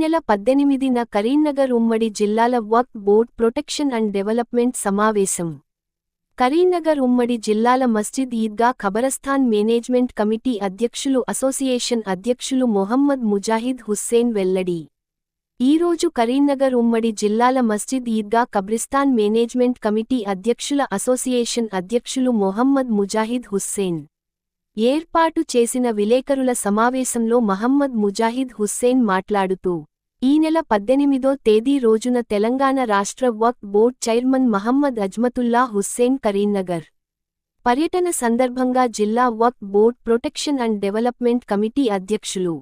నెల పద్దెనిమిదిన కరీంనగర్ ఉమ్మడి జిల్లాల Waqf board protection and development సమావేశం. కరీంనగర్ ఉమ్మడి జిల్లాల మస్జిద్ ఈద్గా ఖబరస్థాన్ మేనేజ్మెంట్ కమిటీ అధ్యక్షులు అసోసియేషన్ అధ్యక్షులు మొహమ్మద్ ముజాహిద్ హుస్సేన్ వెల్లడి. ఈరోజు కరీంనగర్ ఉమ్మడి జిల్లాల మస్జిద్ ఈద్గా కబ్రిస్తాన్ మేనేజ్మెంట్ కమిటీ అధ్యక్షుల అసోసియేషన్ అధ్యక్షులు మొహమ్మద్ ముజాహిద్ హుస్సేన్. ఏర్పాటు చేసిన విలేకరుల సమావేశంలో మహమ్మద్ ముజాహిద్ హుస్సేన్ మాట్లాడుతూ ఈ నెల పద్దెనిమిదో తేదీ రోజున తెలంగాణ రాష్ట్ర వక్ఫ్ బోర్డ్ చైర్మన్ మహమ్మద్ అజ్మతుల్లా హుస్సేన్ కరీంనగర్. పర్యటన సందర్భంగా జిల్లా Waqf board protection and development committee అధ్యక్షులు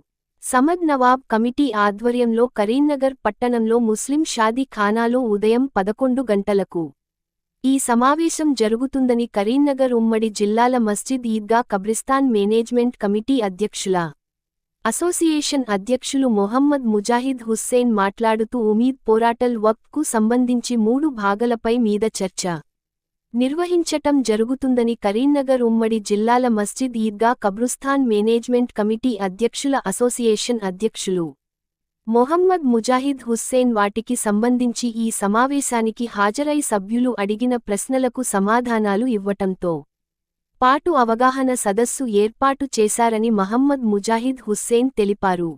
సమద్ నవాబ్ కమిటీ ఆధ్వర్యంలో కరీంనగర్ పట్టణంలో ముస్లిం షాదీ ఖానాలో ఉదయం పదకొండు గంటలకు ఈ సమావేశం జరుగుతుందని కరీంనగర్ ఉమ్మడి జిల్లాల మస్జిద్ ఈద్గా కబ్రిస్తాన్ మేనేజ్మెంట్ కమిటీ అధ్యక్షుల అసోసియేషన్ అధ్యక్షులు మొహమ్మద్ ముజాహిద్ హుస్సేన్ మాట్లాడుతూ ఉమీద్ పోరాటల్ వక్ఫ్కు సంబంధించి మూడు భాగాలపై మీద చర్చ నిర్వహించటం జరుగుతుందని కరీంనగర్ ఉమ్మడి జిల్లాల మస్జిద్ ఈద్గా కబ్రుస్థాన్ మేనేజ్మెంట్ కమిటీ అధ్యక్షుల అసోసియేషన్ అధ్యక్షులు మొహమ్మద్ ముజాహిద్ హుస్సేన్ వాటికి సంబంధించి ఈ సమావేశానికి హాజరై సభ్యులు అడిగిన ప్రశ్నలకు సమాధానాలు ఇవ్వటంతో పాటు అవగాహన సదస్సు ఏర్పాటు చేశారని మహమ్మద్ ముజాహిద్ హుస్సేన్ తెలిపారు.